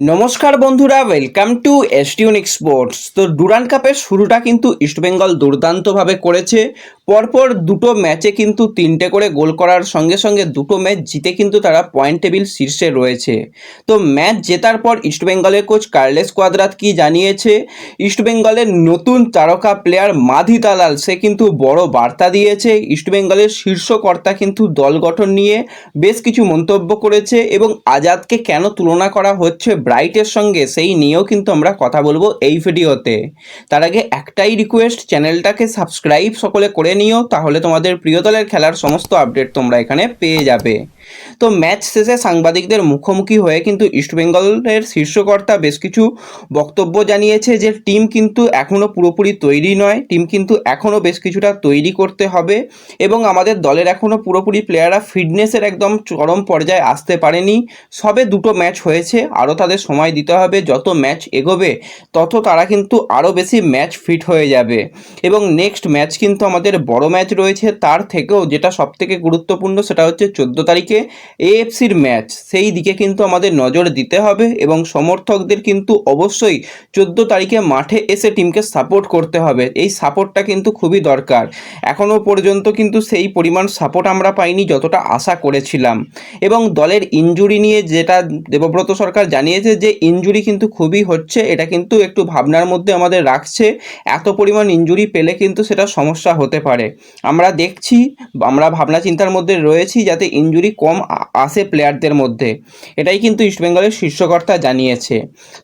নমস্কার বন্ধুরা welcome to এসটিউনিক স্পোর্টস তো ডুরান কাপের শুরুটা কিন্তু ইস্টবেঙ্গল দুর্দান্তভাবে করেছে। পরপর দুটো ম্যাচে কিন্তু তিনটে করে গোল করার সঙ্গে সঙ্গে দুটো ম্যাচ জিতে কিন্তু তারা পয়েন্ট টেবিল শীর্ষে রয়েছে। তো ম্যাচ জেতার পর ইস্টবেঙ্গলের কোচ কার্লেস কোয়াদ্রাত কি জানিয়েছে? ইস্টবেঙ্গলের নতুন তারকা প্লেয়ার মাধি দালাল, সে কিন্তু বড় বার্তা দিয়েছে। ইস্টবেঙ্গলের শীর্ষকর্তা কিন্তু দল গঠন নিয়ে বেশ কিছু মন্তব্য করেছে এবং আজাদকে কেন তুলনা করা হচ্ছে ব্রাইটের সঙ্গে সেই নিয়েও কিন্তু আমরা কথা বলব এই ভিডিওতে। তার আগে একটাই রিকোয়েস্ট চ্যানেলটাকে সাবস্ক্রাইব সকলে করে নিও, তাহলে তোমাদের প্রিয় দলের খেলার সমস্ত আপডেট তোমরা এখানে পেয়ে যাবে। তো ম্যাচ শেষে সাংবাদিকদের মুখোমুখি হয়ে কিন্তু ইস্টবেঙ্গলের শীর্ষকর্তা বেশ কিছু বক্তব্য জানিয়েছে যে টিম কিন্তু এখনও পুরোপুরি তৈরি নয়, টিম কিন্তু এখনও বেশ কিছুটা তৈরি করতে হবে এবং আমাদের দলের এখনও পুরোপুরি প্লেয়াররা ফিটনেসের একদম চরম পর্যায়ে আসতে পারেনি। সবে দুটো ম্যাচ হয়েছে, আরও তাদের সময় দিতে হবে, যত ম্যাচ এগোবে তত তারা কিন্তু আরও বেশি ম্যাচ ফিট হয়ে যাবে। এবং নেক্সট ম্যাচ কিন্তু আমাদের বড় ম্যাচ রয়েছে, তার থেকেও যেটা সবথেকে গুরুত্বপূর্ণ সেটা হচ্ছে চোদ্দ তারিখে এএফসির ম্যাচ সেই দিকে কিন্তু আমাদের নজর দিতে হবে এবং সমর্থকদের কিন্তু অবশ্যই চোদ্দ তারিখে মাঠে এসে টিমকে সাপোর্ট করতে হবে। এই সাপোর্টটা কিন্তু খুবই দরকার। এখনও পর্যন্ত কিন্তু সেই পরিমাণ সাপোর্ট আমরা পাইনি যতটা আশা করেছিলাম। এবং দলের ইনজুরি নিয়ে যেটা দেবব্রত সরকার জানিয়েছে যে ইনজুরি কিন্তু খুবই হচ্ছে, এটা কিন্তু একটু ভাবনার মধ্যে আমাদের রাখছে। এত পরিমাণ ইনজুরি পেলে কিন্তু সেটা সমস্যা হতে পারে। আমরা দেখছি, আমরা ভাবনা চিন্তার মধ্যে রয়েছি যাতে ইনজুরি কম আসে প্লেয়ারদের মধ্যে। এটাই কিন্তু ইস্টবেঙ্গলের শীর্ষকর্তা জানিয়েছে।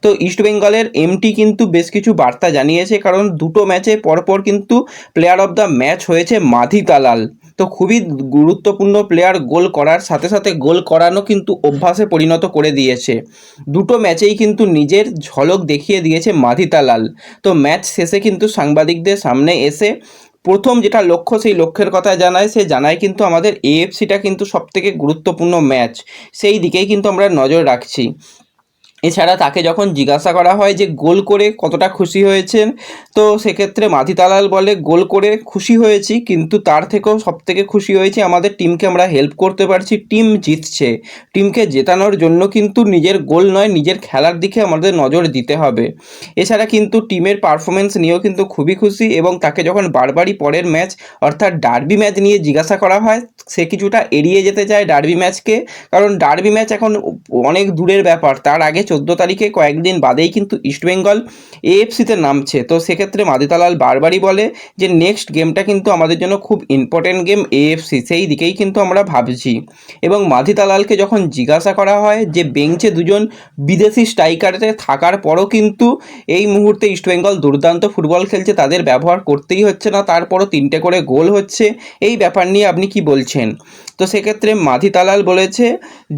তো ইস্টবেঙ্গলের এমটি কিন্তু বেশ কিছু বার্তা জানিয়েছে, কারণ দুটো ম্যাচে পরপর কিন্তু প্লেয়ার অফ দ্য ম্যাচ হয়েছে মাধি তালাল তো খুবই গুরুত্বপূর্ণ প্লেয়ার গোল করার সাথে সাথে গোল করানো কিন্তু অভ্যাসে পরিণত করে দিয়েছে। দুটো ম্যাচেই কিন্তু নিজের ঝলক দেখিয়ে দিয়েছে মাধি তালাল তো ম্যাচ শেষে কিন্তু সাংবাদিকদের সামনে এসে প্রথম যেটা লক্ষ্য সেই লক্ষ্যের কথা জানায়, সে জানায় কিন্তু আমাদের এএফসিটা কিন্তু সবথেকে গুরুত্বপূর্ণ ম্যাচ সেই দিকেই কিন্তু আমরা নজর রাখছি। এছাড়া তাকে যখন জিজ্ঞাসা করা হয় যে গোল করে কতটা খুশি হয়েছেন, তো সেক্ষেত্রে মাধি তালাল বলে, গোল করে খুশি হয়েছি, কিন্তু তার থেকেও সবথেকে খুশি হয়েছি আমাদের টিমকে আমরা হেল্প করতে পারছি, টিম জিতছে। টিমকে জেতানোর জন্য কিন্তু নিজের গোল নয়, নিজের খেলার দিকে আমাদের নজর দিতে হবে। এছাড়া কিন্তু টিমের পারফরমেন্স নিয়েও কিন্তু খুবই খুশি এবং তাকে যখন বারবারই পরের ম্যাচ, অর্থাৎ ডার্বি ম্যাচ নিয়ে জিজ্ঞাসা করা হয়, সে কিছুটা এড়িয়ে যেতে চায় ডার্বি ম্যাচকে কারণ ডার্বি ম্যাচ এখন অনেক দূরের ব্যাপার, তার আগে চোদ্দ তারিখে কয়েকদিন বাদেই কিন্তু ইস্টবেঙ্গল এএফসিতে নামছে। তো সেক্ষেত্রে মাদিতালাল বারবারই বলে যে, নেক্সট গেমটা কিন্তু আমাদের জন্য খুব ইম্পর্টেন্ট গেম এএফসি সেই দিকেই কিন্তু আমরা ভাবছি। এবং মাধিতালালকে যখন জিজ্ঞাসা করা হয় যে, বেঞ্চে দুজন বিদেশি স্ট্রাইকারে থাকার পরও কিন্তু এই মুহূর্তে ইস্টবেঙ্গল দুর্দান্ত ফুটবল খেলছে, তাদের ব্যবহার করতেই হচ্ছে না, তারপরও তিনটে করে গোল হচ্ছে, এই ব্যাপার নিয়ে আপনি কি বলছেন? তো সেক্ষেত্রে মাধি তালাল বলেছে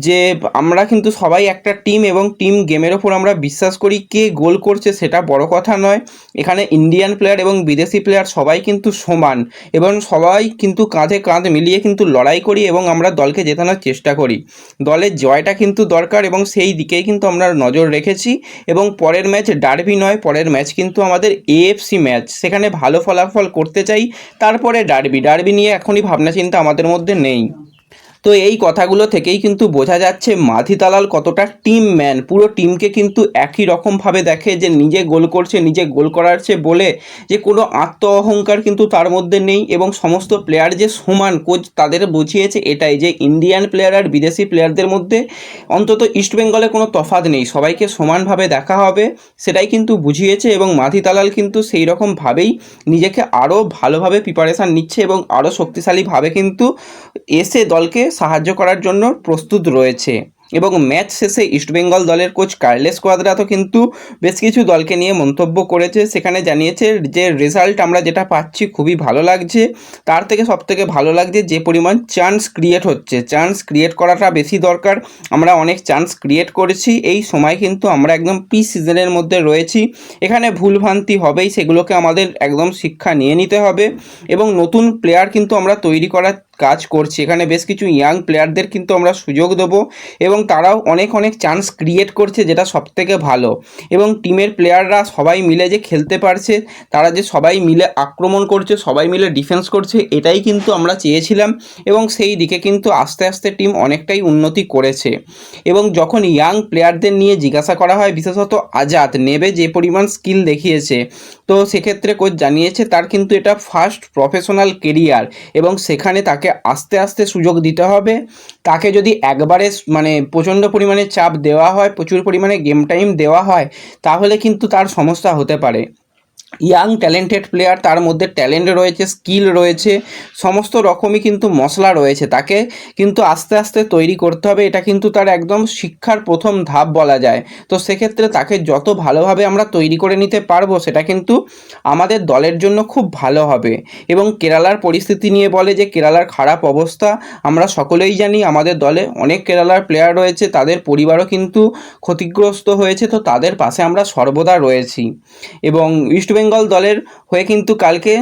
যে, আমরা কিন্তু সবাই একটা টিম এবং টিম গেমের ওপর আমরা বিশ্বাস করি কে গোল করছে সেটা বড় কথা নয়। এখানে ইন্ডিয়ান প্লেয়ার এবং বিদেশি প্লেয়ার সবাই কিন্তু সমান এবং সবাই কিন্তু কাঁধে কাঁধ মিলিয়ে কিন্তু লড়াই করি এবং আমরা দলকে জেতানোর চেষ্টা করি। দলের জয়টা কিন্তু দরকার এবং সেই দিকেই কিন্তু আমরা নজর রেখেছি এবং পরের ম্যাচ ডার্বি নয়, পরের ম্যাচ কিন্তু আমাদের এএফসি ম্যাচ। সেখানে ভালো ফলাফল করতে চাই, তারপরে ডার্বি ডার্বি নিয়ে এখনই ভাবনা চিন্তা আমাদের মধ্যে নেই। তো এই কথাগুলো থেকেই কিন্তু বোঝা যাচ্ছে মাধি তালাল কতটা টিম ম্যান পুরো টিমকে কিন্তু একই রকমভাবে দেখে যে নিজে গোল করছে, নিজে গোল করারছে বলে যে কোনো আত্ম অহংকার কিন্তু তার মধ্যে নেই এবং সমস্ত প্লেয়ার যে সমান কোচ তাদের বুঝিয়েছে এটাই যে ইন্ডিয়ান প্লেয়ার আর বিদেশি প্লেয়ারদের মধ্যে অন্তত ইস্টবেঙ্গলে কোনো তফাৎ নেই। সবাইকে সমানভাবে দেখা হবে সেটাই কিন্তু বুঝিয়েছে এবং মাধি তালাল কিন্তু সেই রকমভাবেই নিজেকে আরও ভালোভাবে প্রিপারেশান নিচ্ছে এবং আরও শক্তিশালীভাবে কিন্তু এসে দলকে সাহায্য করার জন্য প্রস্তুত রয়েছে। এবং ম্যাচ শেষে ইস্টবেঙ্গল দলের কোচ কার্লেস কোয়াদ্রাতো কিন্তু বেশ কিছু দলকে নিয়ে মন্তব্য করেছে। সেখানে জানিয়েছে যে, রেজাল্ট আমরা যেটা পাচ্ছি খুবই ভালো লাগছে। তার থেকে সব থেকে ভালো লাগছে যে পরিমাণ চান্স ক্রিয়েট হচ্ছে। চান্স ক্রিয়েট করাটা বেশি দরকার। আমরা অনেক চান্স ক্রিয়েট করেছি। এই সময় কিন্তু আমরা একদম পি সিজনের মধ্যে রয়েছি। এখানে ভুলভ্রান্তি হবেই। সেগুলোকে আমাদের একদম শিক্ষা নিয়ে নিতে হবে। এবং নতুন প্লেয়ার কিন্তু আমরা তৈরি করার কাজ করছে। এখানে বেশ কিছু ইয়াং প্লেয়ারদের কিন্তু আমরা সুযোগ দেবো এবং তারাও অনেক অনেক চান্স ক্রিয়েট করছে যেটা সবথেকে ভালো। এবং টিমের প্লেয়াররা সবাই মিলে যে খেলতে পারছে, তারা যে সবাই মিলে আক্রমণ করছে, সবাই মিলে ডিফেন্স করছে, এটাই কিন্তু আমরা চেয়েছিলাম এবং সেই দিকে কিন্তু আস্তে আস্তে টিম অনেকটাই উন্নতি করেছে। এবং যখন ইয়াং প্লেয়ারদের নিয়ে জিজ্ঞাসা করা হয়, বিশেষত আজাদ, নেবে যে পরিমাণ স্কিল দেখিয়েছে, তো সেক্ষেত্রে কোচ জানিয়েছে, তার কিন্তু এটা ফার্স্ট প্রফেশনাল কেরিয়ার এবং সেখানে তাকে আস্তে আস্তে সুযোগ দিতে হবে। তাকে যদি একবারে মানে প্রচণ্ড পরিমাণে চাপ দেওয়া হয়, প্রচুর পরিমাণে গেম টাইম দেওয়া হয়, তাহলে কিন্তু তার সমস্যা হতে পারে। ইয়াং ট্যালেন্টেড প্লেয়ার তার মধ্যে ট্যালেন্ট রয়েছে স্কিল রয়েছে, সমস্ত রকমই কিন্তু মশলা রয়েছে তাকে কিন্তু আস্তে আস্তে তৈরি করতে হবে, এটা কিন্তু তার একদম শিক্ষার প্রথম ধাপ বলা যায়। তো সেক্ষেত্রে তাকে যত ভালোভাবে আমরা তৈরি করে নিতে পারব, সেটা কিন্তু আমাদের দলের জন্য খুব ভালো হবে। এবং কেরালার পরিস্থিতি নিয়ে বলে যে, কেরালার খারাপ অবস্থা, আমরা সকলেই জানি, আমাদের দলে অনেক কেরালার প্লেয়ার রয়েছে, তাদের পরিবারও কিন্তু ক্ষতিগ্রস্ত হয়েছে, তো তাদের পাশে আমরা সর্বদা রয়েছি। এবং ইস্ট বেঙ্গল দলের হয়ে কিন্তু কালকে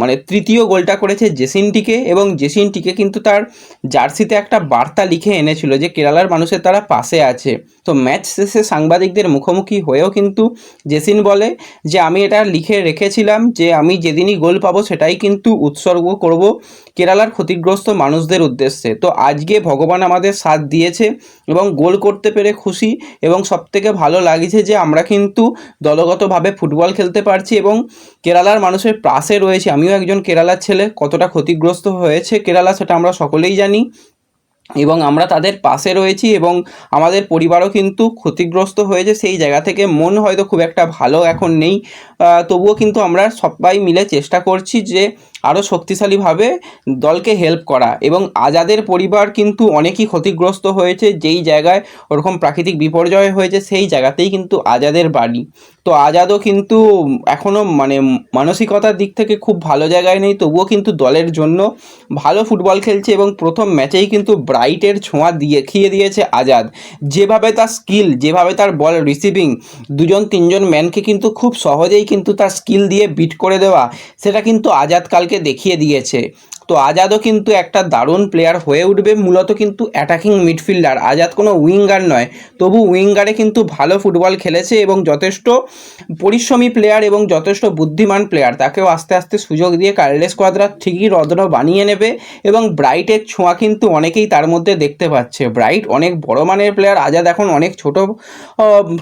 মানে তৃতীয় গোলটা করেছে জেসিনটিকে এবং জেসিনটিকে কিন্তু তার জার্সিতে একটা বার্তা লিখে এনেছিল যে কেরালার মানুষের তারা পাশে আছে। তো ম্যাচ শেষে সাংবাদিকদের মুখোমুখি হয়েও কিন্তু জেসিন বলে যে, আমি এটা লিখে রেখেছিলাম যে, আমি যেদিনই গোল পাবো সেটাই কিন্তু উৎসর্গ করব কেরালার ক্ষতিগ্রস্ত মানুষদের উদ্দেশ্যে। তো আজকে ভগবান আমাদের সাথ দিয়েছে এবং গোল করতে পেরে খুশি এবং সবথেকে ভালো লাগছে যে, আমরা কিন্তু দলগতভাবে ফুটবল খেলতে পারছি এবং কেরালার মানুষের পাশে রয়েছে। আমিও একজন কেরালার ছেলে। কতটা ক্ষতিগ্রস্ত হয়েছে কেরালা সেটা আমরা সকলেই জানি। এবং আমরা তাদের পাশে রয়েছি এবং আমাদের পরিবারও কিন্তু ক্ষতিগ্রস্ত হয়েছে সেই জায়গা থেকে। মন হয়তো খুব একটা ভালো এখন নেই। তবুও কিন্তু আমরা সবাই মিলে চেষ্টা করছি যে আরও শক্তিশালীভাবে দলকে হেল্প করা এবং আজাদের পরিবার কিন্তু অনেকই ক্ষতিগ্রস্ত হয়েছে, যেই জায়গায় ওরকম প্রাকৃতিক বিপর্যয় হয়েছে সেই জায়গাতেই কিন্তু আজাদের বাড়ি। তো আজাদও কিন্তু এখনও মানে মানসিকতার দিক থেকে খুব ভালো জায়গায় নেই, তবুও কিন্তু দলের জন্য ভালো ফুটবল খেলছে এবং প্রথম ম্যাচেই কিন্তু ব্রাইটের ছোঁয়া দিয়ে, খেয়ে দিয়েছে আজাদ। যেভাবে তার স্কিল যেভাবে তার বল রিসিভিং দুজন, তিনজন ম্যানকে কিন্তু খুব সহজেই কিন্তু তার স্কিল দিয়ে বিট করে দেওয়া, সেটা কিন্তু আজাদ কালকে দেখিয়ে দিয়েছে। তো আজাদও কিন্তু একটা দারুণ প্লেয়ার হয়ে উঠবে, মূলত কিন্তু অ্যাটাকিং মিডফিল্ডার আজাদ কোনো উইঙ্গার নয়, তবু উইঙ্গারে কিন্তু ভালো ফুটবল খেলেছে এবং যথেষ্ট পরিশ্রমী প্লেয়ার এবং যথেষ্ট বুদ্ধিমান প্লেয়ার তাকেও আস্তে আস্তে সুযোগ দিয়ে কার্লেস কোয়াদ্রা ঠিকই রত্ন বানিয়ে নেবে এবং ব্রাইটের ছোঁয়া কিন্তু অনেকেই তার মধ্যে দেখতে পাচ্ছে। ব্রাইট অনেক বড় মানের প্লেয়ার আজাদ এখন অনেক ছোট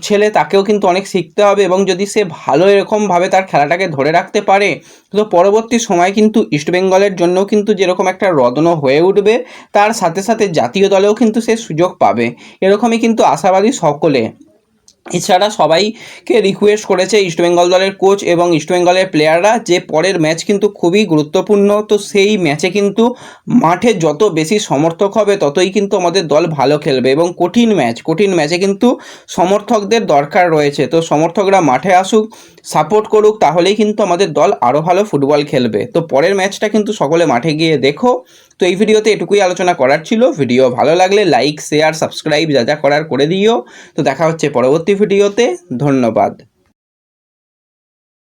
ছেলে, তাকেও কিন্তু অনেক শিখতে হবে এবং যদি সে ভালো এরকমভাবে তার খেলাটাকে ধরে রাখতে পারে। তো পরবর্তী সময় কিন্তু ইস্টবেঙ্গলের জন্য কিন্তু যেরকম একটা রত্ন হয়ে উঠবে, তার সাথে সাথে জাতীয় দলেও কিন্তু সে সুযোগ পাবে। এরকমই কিন্তু আশাবাদী সকলে। এছাড়া সবাইকে রিকোয়েস্ট করেছে ইস্টবেঙ্গল দলের কোচ এবং ইস্টবেঙ্গলের প্লেয়াররা যে পরের ম্যাচ কিন্তু খুবই গুরুত্বপূর্ণ। তো সেই ম্যাচে কিন্তু মাঠে যত বেশি সমর্থক হবে, ততই কিন্তু আমাদের দল ভালো খেলবে এবং কঠিন ম্যাচ কঠিন ম্যাচে কিন্তু সমর্থকদের দরকার রয়েছে। তো সমর্থকরা মাঠে আসুক সাপোর্ট করুক, তাহলেই কিন্তু আমাদের দল আরও ভালো ফুটবল খেলবে। তো পরের ম্যাচটা কিন্তু সকলে মাঠে গিয়ে দেখো। তো এই ভিডিওতে এটুকুই আলোচনা করার ছিল। ভিডিও ভালো লাগলে লাইক শেয়ার সাবস্ক্রাইব যা যা করার করে দিও। তো দেখা হচ্ছে পরবর্তী ভিডিওতে ধন্যবাদ।